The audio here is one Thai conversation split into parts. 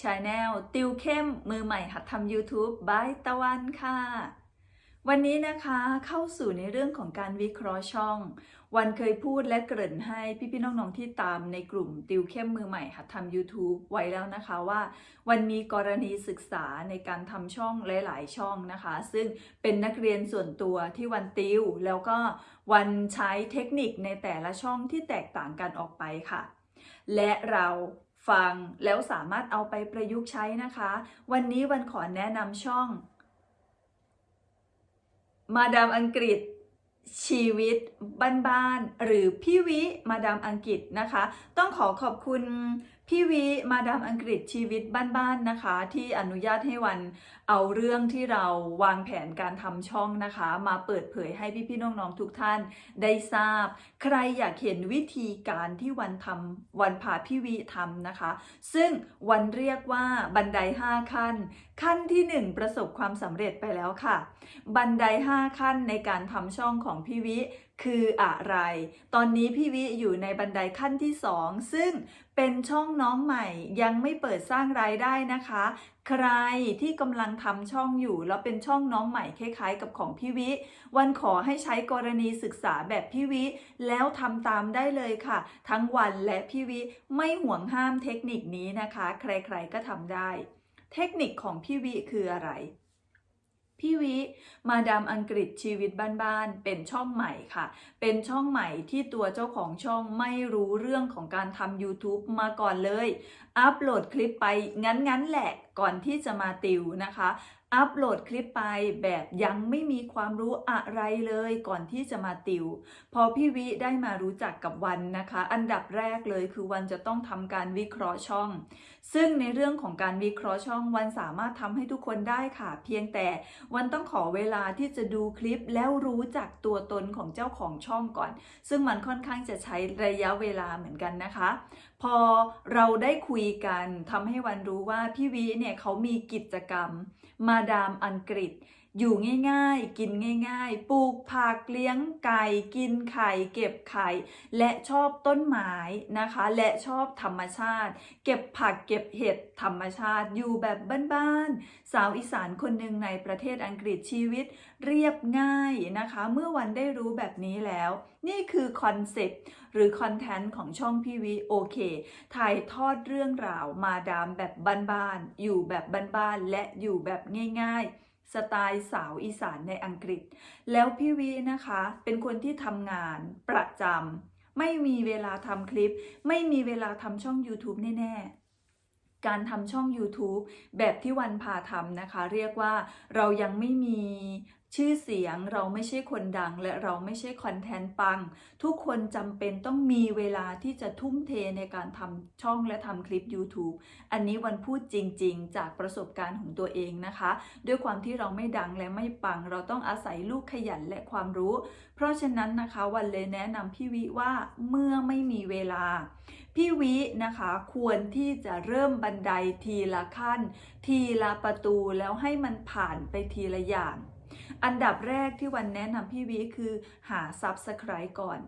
ช anel ติวเข้มมือใหม่หัดทำ YouTube by ตะวันค่ะ วันนี้นะคะเข้าสู่ในเรื่องของการวิเคราะห์ช่อง วันเคยพูดและเกริ่นให้พี่ๆน้องๆที่ตามในกลุ่มติวเข้มมือใหม่หัดทำ YouTube ไว้แล้วนะคะว่า วันมีกรณีศึกษาในการทำช่องหลาย ๆ ช่องนะคะ ซึ่งเป็นนักเรียนส่วนตัวที่วันติว แล้วก็วันใช้เทคนิคในแต่ละช่องที่แตกต่างกันออกไปค่ะและเรา ฟังแล้วสามารถเอาไปประยุกต์ใช้นะคะ วันนี้วันขอแนะนำช่อง มาดามอังกฤษชีวิตบ้านๆหรือพี่วิมาดามอังกฤษนะคะ ต้องขอขอบคุณ พี่วิมาดามอังกฤษชีวิตบ้านๆนะคะ ที่อนุญาตให้วันเอาเรื่องที่เราวางแผนการทำช่องนะคะ มาเปิดเผยให้พี่ๆน้องๆทุกท่านได้ทราบ ใครอยากเห็นวิธีการที่วันทำวันพาพี่วิทำนะคะ ซึ่งวันเรียกว่าบันได 5 ขั้น ขั้นที่ 1 ประสบความสำเร็จไปแล้วค่ะ บันได 5 ขั้นในการทำช่องของพี่วิคืออะไร ตอนนี้พี่วิอยู่ในบันไดขั้นที่ 2 ซึ่ง เป็นช่องน้องใหม่ยังไม่เปิดสร้างรายได้นะคะ ใครที่กำลังทำช่องอยู่แล้วเป็นช่องน้องใหม่คล้ายๆ กับของพี่วิ วันขอให้ใช้กรณีศึกษาแบบพี่วิ แล้วทำตามได้เลยค่ะ ทั้งวันและพี่วิไม่ห่วงห้ามเทคนิคนี้นะคะ ใครๆก็ทำได้ เทคนิคของพี่วิคืออะไร พี่วิ มาดามอังกฤษชีวิตบ้านๆ เป็นช่องใหม่ค่ะ เป็นช่องใหม่ที่ตัวเจ้าของช่องไม่รู้เรื่องของการทำ YouTube มาก่อนเลย อัปโหลดคลิปไปงั้นๆแหละ ก่อนที่จะมาติวนะคะ อัปโหลดคลิปไปแบบยังไม่มีความรู้อะไรเลยก่อนที่จะมาติว พอพี่วิได้มารู้จักกับวันนะคะ อันดับแรกเลยคือวันจะต้องทำการวิเคราะห์ช่อง ซึ่งในเรื่องของการวิเคราะห์ช่องวันสามารถทำให้ทุกคนได้ค่ะ เพียงแต่วันต้องขอเวลาที่จะดูคลิปแล้วรู้จักตัวตนของเจ้าของช่องก่อน ซึ่งมันค่อนข้างจะใช้ระยะเวลาเหมือนกันนะคะ พอเราได้คุยกันทำให้วันรู้ว่าพี่วิเนี่ยเขามีกิจกรรม มาดามอังกฤษ อยู่ง่ายๆ กินง่ายๆ ปลูกผักเลี้ยงไก่ กินไข่ เก็บไข่ และชอบต้นไม้นะคะ และชอบธรรมชาติ เก็บผักเก็บเห็ดธรรมชาติ อยู่แบบบ้านๆ สาวอีสานคนหนึ่งในประเทศอังกฤษชีวิต เรียบง่ายนะคะ เมื่อวันได้รู้แบบนี้แล้ว นี่คือคอนเซ็ปต์หรือคอนเทนต์ของช่องพีวีโอเค ถ่ายทอดเรื่องราวมาดามแบบบ้านๆ อยู่แบบบ้านๆ และอยู่แบบง่ายๆ สไตล์สาวอีสานในอังกฤษ แล้วพี่วีนะคะ เป็นคนที่ทำงานประจำไม่มีเวลาทำคลิป ไม่มีเวลาทำช่อง YouTube แน่ๆ การทำช่อง YouTube แบบที่วันพาทำนะคะ เรียกว่าเรายังไม่มี ชื่อเสียงเราไม่ใช่คนดัง และเราไม่ใช่คอนเทนต์ปัง ทุกคนจำเป็นต้องมีเวลาที่จะทุ่มเทในการทำช่องและทำคลิป YouTube อันนี้วันพูดจริง ๆ จากประสบการณ์ของตัวเองนะคะ ด้วยความที่เราไม่ดังและไม่ปัง เราต้องอาศัยลูกขยันและความรู้ เพราะฉะนั้นนะคะวันเลยแนะนำพี่วิว่าเมื่อไม่มีเวลา พี่วินะคะควรที่จะเริ่มบันไดทีละขั้น ทีละประตูแล้วให้มันผ่านไปทีละอย่าง อันดับแรกที่วันแนะนำพี่วิคือหา Subscribe ก่อน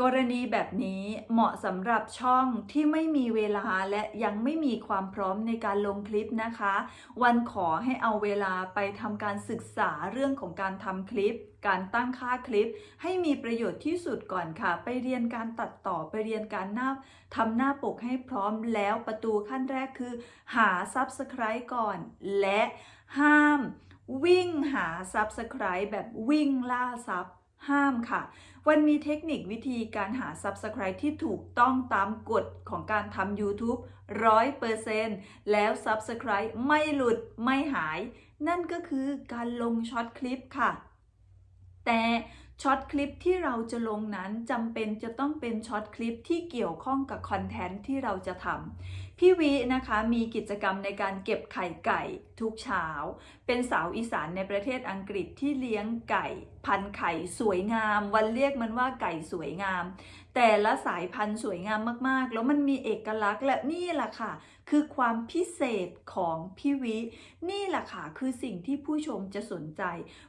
กรณีแบบนี้เหมาะสำหรับช่องที่ไม่มีเวลาและยังไม่มีความพร้อมในการลงคลิปนะคะ วันขอให้เอาเวลาไปทำการศึกษาเรื่องของการทำคลิปการตั้งค่าคลิปให้มีประโยชน์ที่สุดก่อนค่ะ ไปเรียนการตัดต่อไปเรียนการหน้าทำหน้าปกให้พร้อมแล้วประตูขั้นแรกคือ หา Subscribe ก่อน และห้าม วิ่งหา Subscribe แบบวิ่งล่าซับห้ามค่ะ วันมีเทคนิควิธีการหา Subscribe ที่ถูกต้องตามกฎของการทำ YouTube 100%แล้ว Subscribe ไม่หลุดไม่หาย นั่นก็คือการลงช็อตคลิปค่ะ แต่ช็อตคลิปที่เราจะลงนั้นจำเป็นจะต้องเป็นช็อตคลิปที่เกี่ยวข้องกับคอนเทนต์ที่เราจะทำพี่วินะคะมีกิจกรรมในการเก็บไข่ไก่ ทุกเช้า เป็นสาวอีสานในประเทศอังกฤษที่เลี้ยงไก่ พันไข่สวยงาม วันเรียกมันว่าไก่สวยงาม แต่ละสายพันธุ์สวยงามมากๆ แล้วมันมีเอกลักษณ์และนี่แหละค่ะ คือความพิเศษของพี่วิ นี่แหละค่ะ คือสิ่งที่ผู้ชมจะสนใจ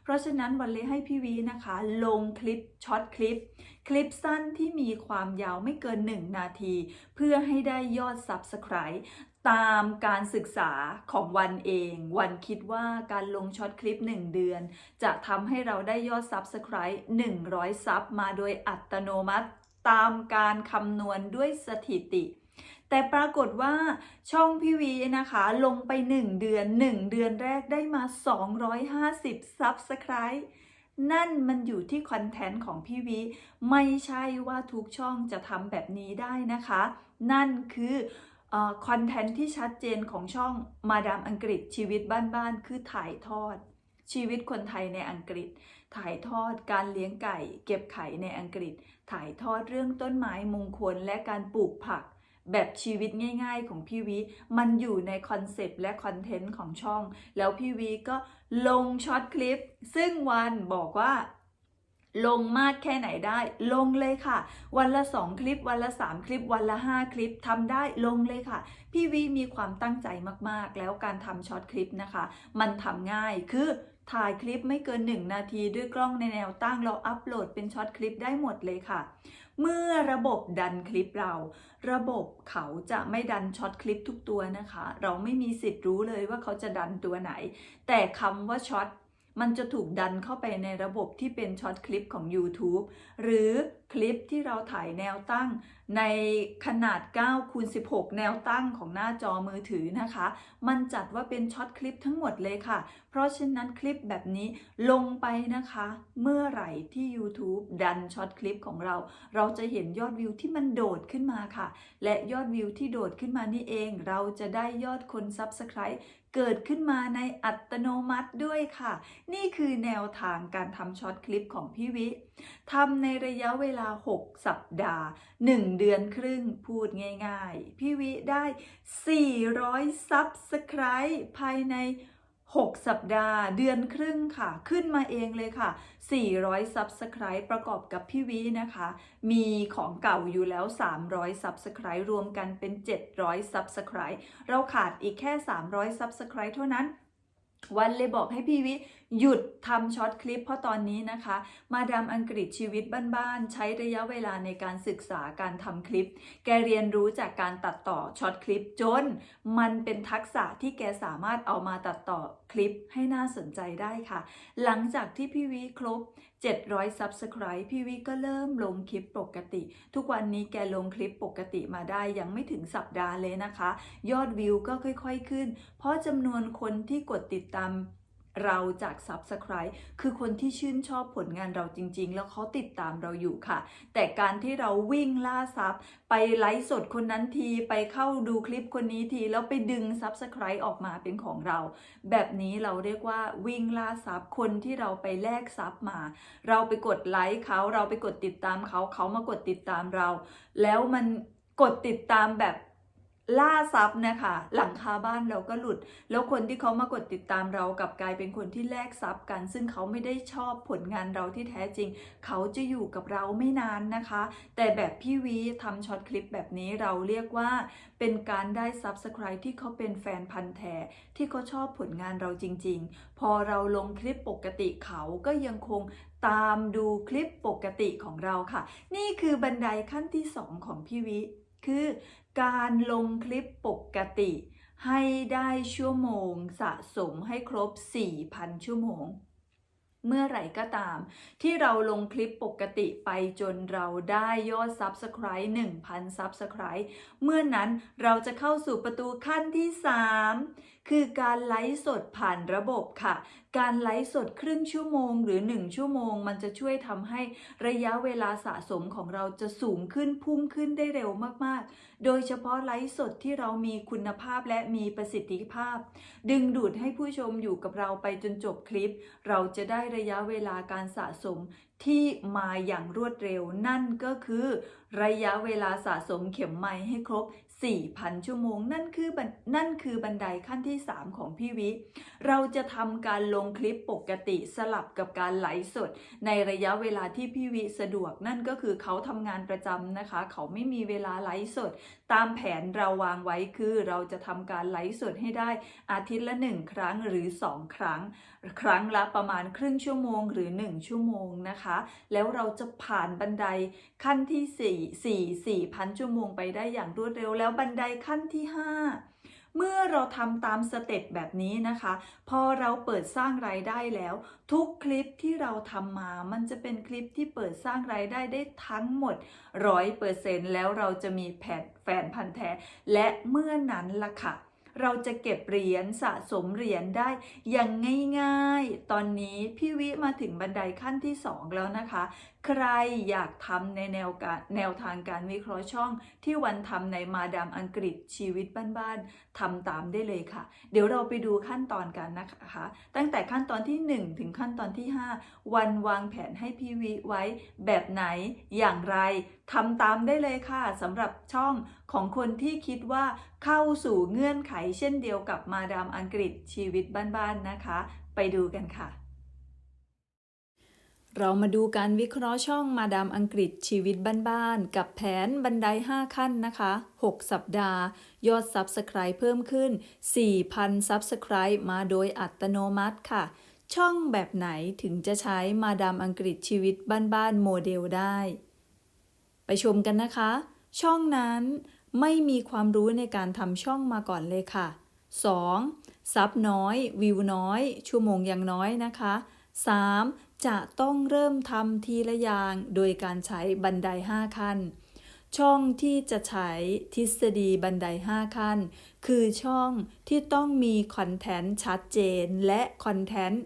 เพราะฉะนั้นวันเลยให้พี่วินะคะ ลงคลิปช็อตคลิป คลิปสั้นที่มีความยาวไม่เกิน 1 นาที เพื่อให้ได้ยอด Subscribe ตามการศึกษาของวันเอง วันคิดว่าการลงช็อตคลิป 1 เดือน จะทำให้เราได้ยอด Subscribe 100 ซับมาโดยอัตโนมัติ ตามการคำนวณด้วยสถิติ แต่ปรากฏว่าช่องพี่วีนะคะ ลงไป 1 เดือน 1 เดือนแรกได้มา 250 Subscribe นั่นมันอยู่ที่คอนเทนต์ของพี่วีไม่ใช่ว่าทุกช่องจะทำแบบนี้ได้นะคะ นั่นคือ คอนเทนต์ที่ชัดเจนของช่องมาดามอังกฤษชีวิตบ้านๆคือถ่ายทอด ชีวิตคนไทยในอังกฤษ ถ่ายทอดการเลี้ยงไก่ เก็บไข่ในอังกฤษ ถ่ายทอดเรื่องต้นไม้มงคลและการปลูกผัก แบบชีวิตง่าย ๆ ของพี่วิมันอยู่ในคอนเซปต์และคอนเทนต์ของช่อง แล้วพี่วิก็ลงช็อตคลิป ซึ่งวันบอกว่า ลงมากแค่ไหนได้ลงเลยค่ะ วันละ 2 คลิป วันละ 3 คลิป วันละ 5 คลิปทำได้ลงเลยค่ะ พี่วิมีความตั้งใจมากๆ แล้วการทำช็อตคลิปนะคะ มันทำง่ายคือถ่ายคลิปไม่เกิน 1 นาทีด้วยกล้องในแนวตั้งเราอัปโหลดเป็นช็อตคลิปได้หมดเลยค่ะ เมื่อระบบดันคลิปเรา ระบบเขาจะไม่ดันช็อตคลิปทุกตัวนะคะ เราไม่มีสิทธิ์รู้เลยว่าเขาจะดันตัวไหน แต่คำว่าช็อต มันจะถูกดันเข้าไปในระบบที่เป็นช็อตคลิปของ YouTube หรือคลิปที่เราถ่ายแนวตั้ง ในขนาด9คูณ16 แนวตั้งของหน้าจอมือถือนะคะ มันจัดว่าเป็นช็อตคลิปทั้งหมดเลยค่ะ เพราะฉะนั้นคลิปแบบนี้ลงไปนะคะ เมื่อไหร่ที่ YouTube ดันช็อตคลิปของเรา เราจะเห็นยอดวิวที่มันโดดขึ้นมาค่ะ และยอดวิวที่โดดขึ้นมานี่เอง เราจะได้ยอดคน Subscribe เกิดขึ้นมาในอัตโนมัติด้วยค่ะ นี่คือแนวทางการทำช็อตคลิปของพี่วิทำในระยะเวลา 6 สัปดาห์ 1 เดือนครึ่งพูดง่ายๆ พี่วิได้ 400 ซับสไคร b ์ภายใน 6 สัปดาห์ เดือนครึ่งค่ะ ขึ้นมาเองเลยค่ะ 400 Subscribe ประกอบกับพี่วีนะคะ มีของเก่าอยู่แล้ว 300 Subscribe รวมกันเป็น 700 Subscribe เราขาดอีกแค่ 300 Subscribe เท่านั้น วันเลยบอกให้พี่วิหยุดทำช็อตคลิป เพราะตอนนี้นะคะ มาดามอังกฤษชีวิตบ้านๆใช้ระยะเวลาในการศึกษาการทำคลิป แกเรียนรู้จากการตัดต่อช็อตคลิปจน มันเป็นทักษะที่แกสามารถเอามาตัดต่อคลิปให้น่าสนใจได้ค่ะ หลังจากที่พี่วิครบ 700 Subscribe พี่วิก็เริ่มลงคลิปปกติ ทุกวันนี้แกลงคลิปปกติมาได้ยังไม่ถึงสัปดาห์เลยนะคะ ยอดวิวก็ค่อยๆขึ้น เพราะจำนวนคนที่กดติดตาม เราจาก Subscribe คือคนที่ชื่นชอบผลงานเราจริง ๆ แล้วเขาติดตามเราอยู่ค่ะ แต่การที่เราวิ่งล่าซับไปไลฟ์สดคนนั้นที ไปเข้าดูคลิปคนนี้ที แล้วไปดึง Subscribe ออกมาเป็นของเรา แบบนี้เราเรียกว่าวิ่งล่าซับคนที่เราไปแลกซับมา เราไปกดไลค์เขาเราไปกดติดตามเขาเขามากดติดตามเรา แล้วมันกดติดตามแบบ ล่าซับนะคะหลังคาบ้านเราก็หลุด แล้วคนที่เขามากดติดตามเรากับกลายเป็นคนที่แลกซับกัน ซึ่งเขาไม่ได้ชอบผลงานเราที่แท้จริง เขาจะอยู่กับเราไม่นานนะคะ แต่แบบพี่วีทำช็อตคลิปแบบนี้เราเรียกว่า เป็นการได้ Subscribe ที่เขาเป็นแฟนพันธ์แท้ที่เขาชอบผลงานเราจริง ๆ พอเราลงคลิปปกติเขาก็ยังคงตามดูคลิปปกติของเราค่ะ นี่คือบันไดขั้นที่ 2 ของพี่วิคือ การลงคลิปปกติ ให้ได้ชั่วโมงสะสมให้ครบ 4,000 ชั่วโมง เมื่อไหร่ก็ตาม ที่เราลงคลิปปกติไปจนเราได้ยอด Subscribe 1,000 Subscribe เมื่อนั้นเราจะเข้าสู่ประตูขั้นที่ 3 คือการไลฟ์สดผ่านระบบค่ะ การไลฟ์สดครึ่งชั่วโมงหรือ 1 ชั่วโมง มันจะช่วยทำให้ระยะเวลาสะสมของเราจะสูงขึ้นพุ่งขึ้นได้เร็วมากๆ โดยเฉพาะไลฟ์สดที่เรามีคุณภาพและมีประสิทธิภาพ ดึงดูดให้ผู้ชมอยู่กับเราไปจนจบคลิป เราจะได้ระยะเวลาการสะสมที่มาอย่างรวดเร็วนั่นก็คือ ระยะเวลาสะสมเข็มไม้ให้ครบ4,000 ชั่วโมง นั่นคือนนั่นคือบันไดขั้นที่ 3 ของพี่วิ เราจะทำการลงคลิปปกติสลับกับการไลฟ์สด ในระยะเวลาที่พี่วิสะดวก นั่นก็คือเขาทำงานประจำนะคะ เขาไม่มีเวลาไลฟ์สด ตามแผนเราวางไว้คือเราจะทำการไลฟ์สดให้ได้อาทิตย์ละ 1 ครั้งหรือ 2 ครั้ง ครั้งละประมาณครึ่งชั่วโมงหรือ 1 ชั่วโมงนะคะ แล้วเราจะผ่านบันไดขั้นที่ 4 4 4,000 ชั่วโมงไปได้อย่างรวดเร็วแล้วบันไดขั้นที่ 5 เมื่อเราทำตามสเต็ปแบบนี้นะคะ พอเราเปิดสร้างรายได้แล้ว ทุกคลิปที่เราทำมา มันจะเป็นคลิปที่เปิดสร้างรายได้ได้ทั้งหมด 100%แล้วเราจะมีแผนแฟนพันธ์แท้ และเมื่อนั้นล่ะค่ะเราจะเก็บเหรียญสะสมเหรียญได้อย่างง่ายๆ ตอนนี้พี่วิมาถึงบันไดขั้นที่ 2 แล้วนะคะ ใครอยากทำในแนวการแนวทางการวิเคราะห์ช่อง ที่วันทำในมาดามอังกฤษชีวิตบ้านๆทำตามได้เลยค่ะ เดี๋ยวเราไปดูขั้นตอนกันนะคะ ตั้งแต่ขั้นตอนที่ 1 ถึงขั้นตอนที่ 5 วันวางแผนให้พี่วิไว้แบบไหนอย่างไรทำตามได้เลยค่ะสำหรับช่องของคนที่คิดว่าเข้าสู่เงื่อนไขเช่นเดียวกับมาดามอังกฤษชีวิตบ้านๆนะคะ ไปดูกันค่ะ เรามาดูการวิเคราะห์ช่องมาดามอังกฤษชีวิตบ้านๆกับแผนบันได 5 ขั้นนะคะ 6 สัปดาห์ ยอด Subscribe เพิ่มขึ้น 4,000 Subscribe มาโดยอัตโนมัติค่ะ ช่องแบบไหนถึงจะใช้มาดามอังกฤษชีวิตบ้านๆโมเดลได้ ไปชมกันนะคะ ช่องนั้นไม่มีความรู้ในการทำช่องมาก่อนเลยค่ะ 2. ซับน้อย วิวน้อย ชั่วโมงยังน้อยนะคะ 3. จะต้องเริ่มทำทีละอย่างโดยการใช้บันได 5 ขั้น ช่องที่จะใช้ทฤษฎีบันได 5 ขั้น คือช่องที่ต้องมีคอนเทนต์ชัดเจนและคอนเทนต์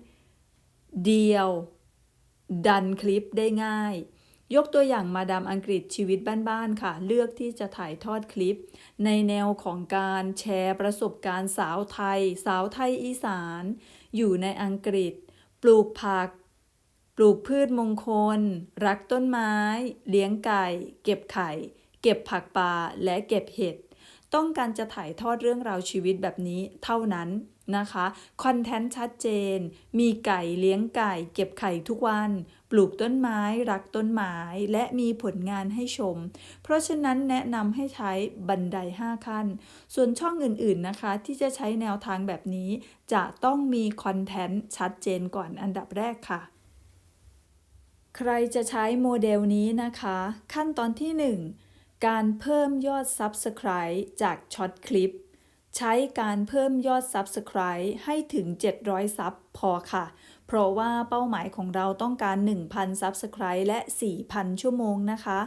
เดียว ดันคลิปได้ง่าย ยกตัวอย่างมาดามอังกฤษชีวิตบ้านๆค่ะ เลือกที่จะถ่ายทอดคลิป ในแนวของการแชร์ประสบการณ์สาวไทย สาวไทยอีสาน อยู่ในอังกฤษ ปลูกผัก ปลูกพืชมงคล รักต้นไม้ เลี้ยงไก่ เก็บไข่ เก็บผักป่าและเก็บเห็ด ต้องการจะถ่ายทอดเรื่องราวชีวิตแบบนี้เท่านั้นนะคะคอนเทนต์ชัดเจน มีไก่เลี้ยงไก่ เก็บไข่ทุกวัน ปลูกต้นไม้ รักต้นไม้ และมีผลงานให้ชม เพราะฉะนั้นแนะนำให้ใช้บันได 5 ขั้น ส่วนช่องอื่นๆนะคะ ที่จะใช้แนวทางแบบนี้ จะต้องมีคอนเทนต์ชัดเจนก่อนอันดับแรกค่ะ ใครจะใช้โมเดลนี้นะคะ ขั้นตอนที่ 1 การเพิ่มยอด Subscribe จากช็อตคลิป ใช้การเพิ่มยอด Subscribe ให้ถึง 700 ซับพอค่ะ เพราะว่าเป้าหมายของเราต้องการ 1,000 Subscribe และ 4,000 ชั่วโมงนะคะ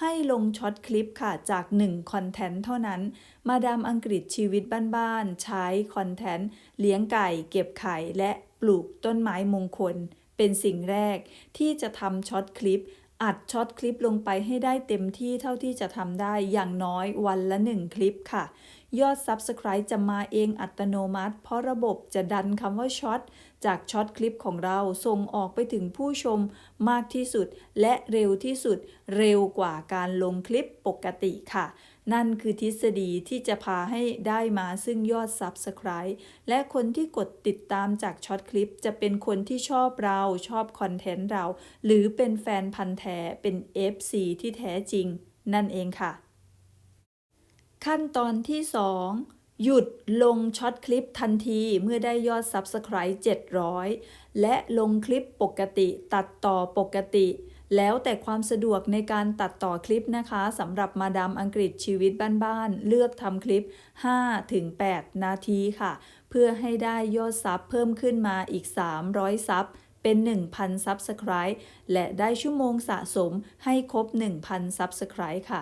ให้ลงช็อตคลิปค่ะจาก 1 คอนเทนต์เท่านั้น มาดามอังกฤษชีวิตบ้านๆ ใช้คอนเทนต์ เลี้ยงไก่ เก็บไข่และปลูกต้นไม้มงคล เป็นสิ่งแรกที่จะทำช็อตคลิป อัดช็อตคลิปลงไปให้ได้เต็มที่เท่าที่จะทำได้อย่างน้อยวันละ 1 คลิปค่ะ ยอด Subscribe จะมาเองอัตโนมัติ เพราะระบบจะดันคำว่าช็อตจากช็อตคลิปของเราส่งออกไปถึงผู้ชมมากที่สุด และเร็วที่สุดเร็วกว่าการลงคลิปปกติค่ะ นั่นคือทฤษฎีที่จะพาให้ได้มาซึ่งยอด Subscribe และคนที่กดติดตามจากช็อตคลิป จะเป็นคนที่ชอบเราชอบคอนเทนต์เรา หรือเป็นแฟนพันธ์แท้เป็น FC ที่แท้จริง นั่นเองค่ะ ขั้นตอนที่ 2หยุดลงช็อตคลิปทันทีเมื่อได้ยอด Subscribe 700 และลงคลิปปกติตัดต่อปกติ แล้วแต่ความสะดวกในการตัดต่อคลิปนะคะสำหรับมาดามอังกฤษชีวิตบ้านๆเลือกทำคลิป 5-8 นาทีค่ะ เพื่อให้ได้ยอดซับเพิ่มขึ้นมาอีก 300 ซับเป็น 1,000 Subscribe และได้ชั่วโมงสะสมให้ครบ 1,000 Subscribe ค่ะ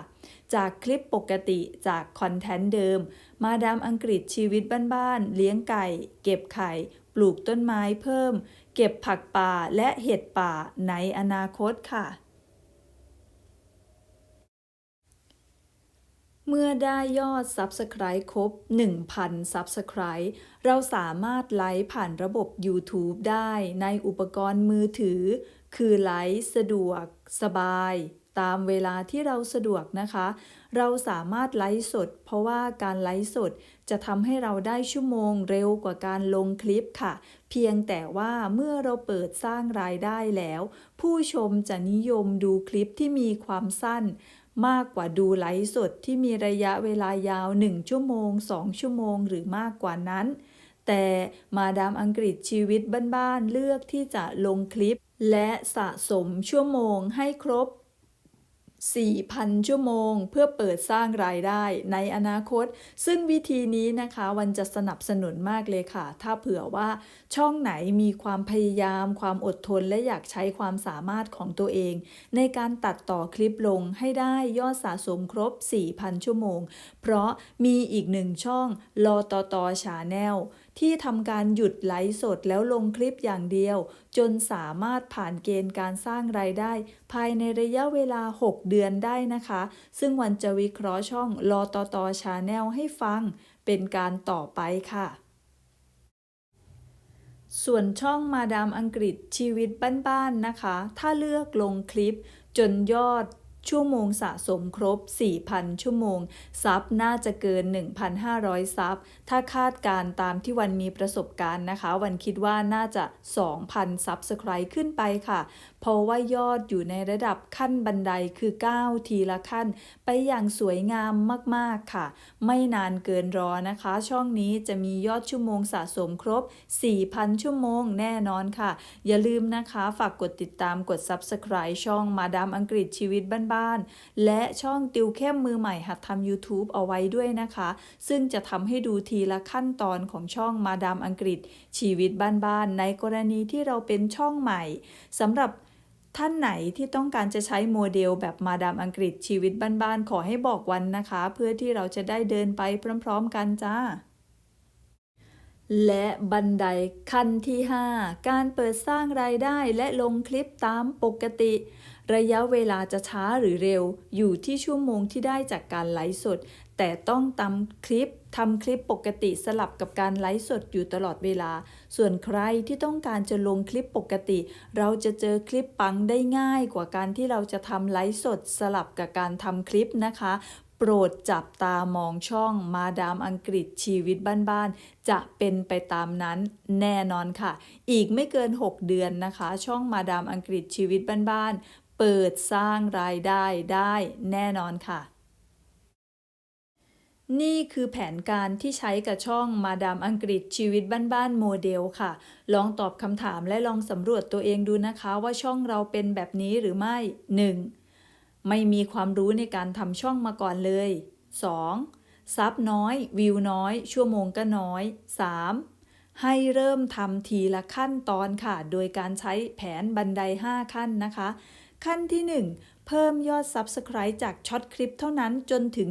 จากคลิปปกติจากคอนเทนต์เดิม มาดามอังกฤษชีวิตบ้านๆเลี้ยงไก่ เก็บไข่ ปลูกต้นไม้เพิ่ม เก็บผักป่าและเห็ดป่าในอนาคตค่ะ เมื่อได้ยอด Subscribe ครบ 1,000 Subscribe เราสามารถไลฟ์ผ่านระบบ YouTube ได้ในอุปกรณ์มือถือ คือไลฟ์สะดวก สบาย ตามเวลาที่เราสะดวกนะคะ เราสามารถไลฟ์สด เพราะว่าการไลฟ์สดจะทำให้เราได้ชั่วโมงเร็วกว่าการลงคลิปค่ะ เพียงแต่ว่าเมื่อเราเปิดสร้างรายได้แล้ว ผู้ชมจะนิยมดูคลิปที่มีความสั้นมากกว่าดูไลฟ์สดที่มีระยะเวลายาว 1 ชั่วโมง 2 ชั่วโมง หรือมากกว่านั้น แต่มาดามอังกฤษชีวิตบ้านๆเลือกที่จะลงคลิป และสะสมชั่วโมงให้ครบ 4,000 ชั่วโมง เพื่อเปิดสร้างรายได้ในอนาคต ซึ่งวิธีนี้นะคะวันจะสนับสนุนมากเลยค่ะ ถ้าเผื่อว่าช่องไหนมีความพยายาม ความอดทน และอยากใช้ความสามารถของตัวเอง ในการตัดต่อคลิปลงให้ได้ยอดสะสมครบ 4,000 ชั่วโมง เพราะมีอีกหนึ่งช่องลอตอตอชาแนล ที่ทำการหยุดไลฟ์สดแล้วลงคลิปอย่างเดียว จนสามารถผ่านเกณฑ์การสร้างรายได้ ภายในระยะเวลา 6 เดือนได้นะคะ ซึ่งวันจะวิเคราะห์ช่องลอตอตอชาแนลให้ฟัง เป็นการต่อไปค่ะส่วนช่องมาดามอังกฤษชีวิตบ้านๆนะคะ ถ้าเลือกลงคลิปจนยอด ชั่วโมงสะสมครบ 4,000 ชั่วโมง ซับน่าจะเกิน 1,500 ซับ ถ้าคาดการตามที่วันมีประสบการณ์นะคะ วันคิดว่าน่าจะ 2,000 ซับสไครต์ขึ้นไปค่ะ เพราะว่ายอดอยู่ในระดับขั้นบันไดคือ9ทีละขั้น ไปอย่างสวยงามมากๆค่ะ ไม่นานเกินรอนะคะ ช่องนี้จะมียอดชั่วโมงสะสมครบ 4,000 ชั่วโมงแน่นอนค่ะ อย่าลืมนะคะฝากกดติดตามกด Subscribe ช่องมาดามอังกฤษชีวิตบ้านๆ และช่องติวเข้มมือใหม่หัดทำ YouTube เอาไว้ด้วยนะคะ ซึ่งจะทำให้ดูทีละขั้นตอนของช่องมาดามอังกฤษชีวิตบ้านๆ ในกรณีที่เราเป็นช่องใหม่สำหรับ ท่านไหนที่ต้องการจะใช้โมเดลแบบมาดามอังกฤษชีวิตบ้านๆ ขอให้บอกวันนะคะ เพื่อที่เราจะได้เดินไปพร้อมๆกันจ้า และบันไดขั้นที่ 5 การเปิดสร้างรายได้และลงคลิปตามปกติ ระยะเวลาจะช้าหรือเร็ว อยู่ที่ชั่วโมงที่ได้จากการไลฟ์สด แต่ต้องตามคลิป ทำคลิปปกติสลับกับการไลฟ์สดอยู่ตลอดเวลา ส่วนใครที่ต้องการจะลงคลิปปกติ เราจะเจอคลิปปังได้ง่ายกว่าการที่เราจะทำไลฟ์สดสลับกับการทำคลิปนะคะโปรดจับตามองช่องมาดามอังกฤษชีวิตบ้านๆ จะเป็นไปตามนั้นแน่นอนค่ะ อีกไม่เกิน 6 เดือนนะคะ ช่องมาดามอังกฤษชีวิตบ้านๆ เปิดสร้างรายได้ได้แน่นอนค่ะ นี่คือแผนการที่ใช้กับช่องมาดามอังกฤษชีวิตบ้านๆโมเดลค่ะ ลองตอบคำถามและลองสำรวจตัวเองดูนะคะว่าช่องเราเป็นแบบนี้หรือไม่ 1. ไม่มีความรู้ในการทำช่องมาก่อนเลย 2. ซับน้อย วิวน้อย ชั่วโมงก็น้อย 3. ให้เริ่มทำทีละขั้นตอนค่ะ โดยการใช้แผนบันได 5 ขั้นนะคะ ขั้นที่ 1 เพิ่มยอด Subscribe จากช็อตคลิปเท่านั้นจนถึง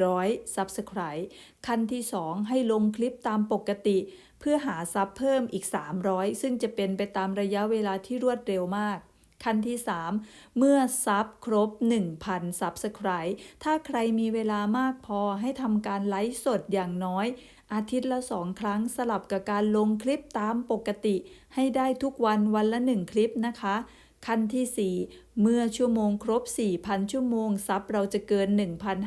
700 Subscribe ขั้นที่ 2 ให้ลงคลิปตามปกติ เพื่อหาซับเพิ่มอีก 300 ซึ่งจะเป็นไปตามระยะเวลาที่รวดเร็วมาก ขั้นที่ 3 เมื่อซับครบ 1,000 Subscribe ถ้าใครมีเวลามากพอให้ทำการไลฟ์สดอย่างน้อย อาทิตย์ละ 2 ครั้งสลับกับการลงคลิปตามปกติ ให้ได้ทุกวันวันละ 1 คลิปนะคะ ขั้นที่ 4 เมื่อชั่วโมงครบ 4,000 ชั่วโมงซับเราจะเกิน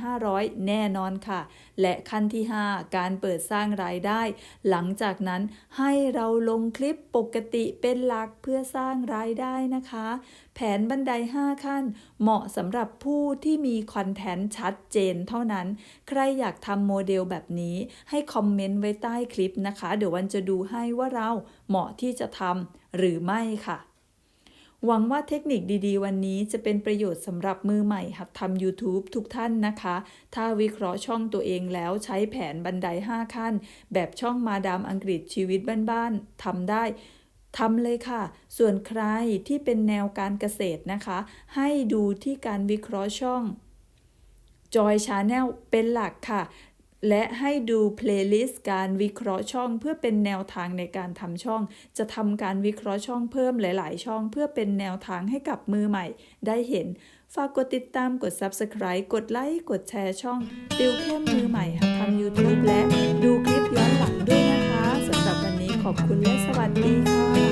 1,500 แน่นอนค่ะ และขั้นที่ 5 การเปิดสร้างรายได้ หลังจากนั้นให้เราลงคลิปปกติเป็นหลักเพื่อสร้างรายได้นะคะ แผนบันได 5 ขั้น เหมาะสำหรับผู้ที่มีคอนเทนต์ชัดเจนเท่านั้น ใครอยากทำโมเดลแบบนี้ให้คอมเมนต์ไว้ใต้คลิปนะคะ เดี๋ยววันจะดูให้ว่าเราเหมาะที่จะทำหรือไม่ค่ะ หวังว่าเทคนิคดีๆ วันนี้จะเป็นประโยชน์สำหรับมือใหม่หัดทำ YouTube ทุกท่านนะคะ ถ้าวิเคราะห์ช่องตัวเองแล้วใช้แผนบันได 5 ขั้น แบบช่องมาดามอังกฤษชีวิตบ้านๆทำได้ทำเลยค่ะ ส่วนใครที่เป็นแนวการเกษตรนะคะ ให้ดูที่การวิเคราะห์ช่องจอยชาแนลเป็นหลักค่ะ และให้ดูเพลย์ลิสต์การวิเคราะห์ช่อง เพื่อเป็นแนวทางในการทำช่อง จะทำการวิเคราะห์ช่องเพิ่มหลาย ๆ ช่อง เพื่อเป็นแนวทางให้กับมือใหม่ ได้เห็น ฝากกดติดตามกด Subscribe กดไลค์กดแชร์ช่อง ติวเข้มมือใหม่หัดทำ YouTube และดูคลิปย้อนหลังด้วยนะคะสำหรับวันนี้ขอบคุณและสวัสดีค่ะ